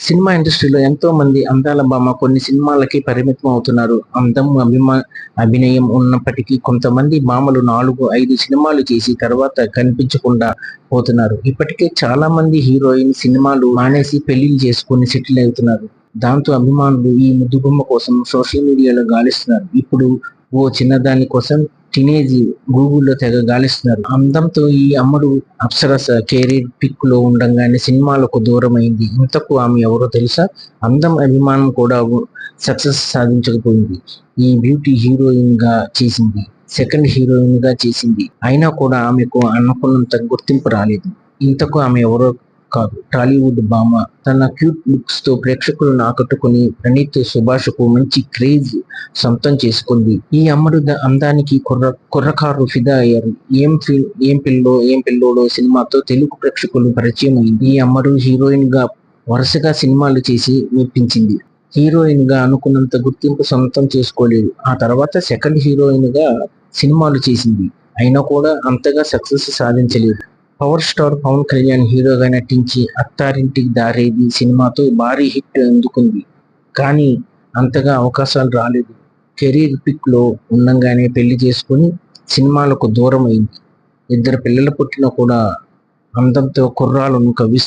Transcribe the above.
Cinema ఇండస్ట్రీలో ఎంతో మంది అందాల భామ కొన్ని సినిమాలకి పరిమితం అవుతున్నారు. అందం అభిమా అభినయం ఉన్నప్పటికీ కొంతమంది భామలు నాలుగు ఐదు సినిమాలు చేసి తర్వాత కనిపించకుండా పోతున్నారు. ఇప్పటికే చాలా మంది హీరోయిన్ సినిమాలు మానేసి పెళ్ళిళ్ళు చేసుకుని సెటిల్ అవుతున్నారు. దాంతో అభిమానులు ఈ ముద్దుబొమ్మ కోసం సోషల్ మీడియాలో గాలిస్తున్నారు. ఇప్పుడు ఓ చిన్నదాని కోసం టీనేజ్ గూగుల్లో తెగ గాలిస్తున్నారు. అందంతో ఈ అమ్మడు అప్సరస కెరీర్ పిక్లో ఉండగానే సినిమాలకు దూరం అయింది ఇంతకు ఆమె ఎవరో తెలుసా? అందం అభిమానం కూడా సక్సెస్ సాధించకపోయింది. ఈ బ్యూటీ హీరోయిన్గా చేసింది. సెకండ్ హీరోయిన్గా చేసింది. అయినా కూడా ఆమెకు అనుకున్నంత గుర్తింపు రాలేదు. ఇంతకు ఆమె ఎవరో కాదు. టాలీవుడ్ భామ తన క్యూట్ లుక్స్తో ప్రేక్షకులను ఆకట్టుకుని ప్రణీత్ సుభాష్కు మంచి క్రేజ్ సొంతం చేసుకుంది. ఈ అమ్మడు అందానికి కుర్ర కుర్రకారు ఫిదా అయ్యారు. ఏం ఫిల్ ఏం పిల్లో ఏం పిల్లోడో సినిమాతో తెలుగు ప్రేక్షకులు పరిచయం అయింది. ఈ అమ్మడు హీరోయిన్గా వరుసగా సినిమాలు చేసి మెప్పించింది. హీరోయిన్గా అనుకున్నంత గుర్తింపు సొంతం చేసుకోలేదు. ఆ తర్వాత సెకండ్ హీరోయిన్గా సినిమాలు చేసింది. అయినా కూడా అంతగా సక్సెస్ సాధించలేదు. పవర్ స్టార్ పవన్ కళ్యాణ్ హీరోగా నటించి అత్తారింటికి దారేది సినిమాతో భారీ హిట్ అందుకుంది. కానీ అంతగా అవకాశాలు రాలేదు. కెరీర్ పిక్లో ఉండంగానే పెళ్ళి చేసుకుని సినిమాలకు దూరం అయింది ఇద్దరు పిల్లలు పుట్టినా కూడా అందంతో కుర్రాలను కవిస్తూ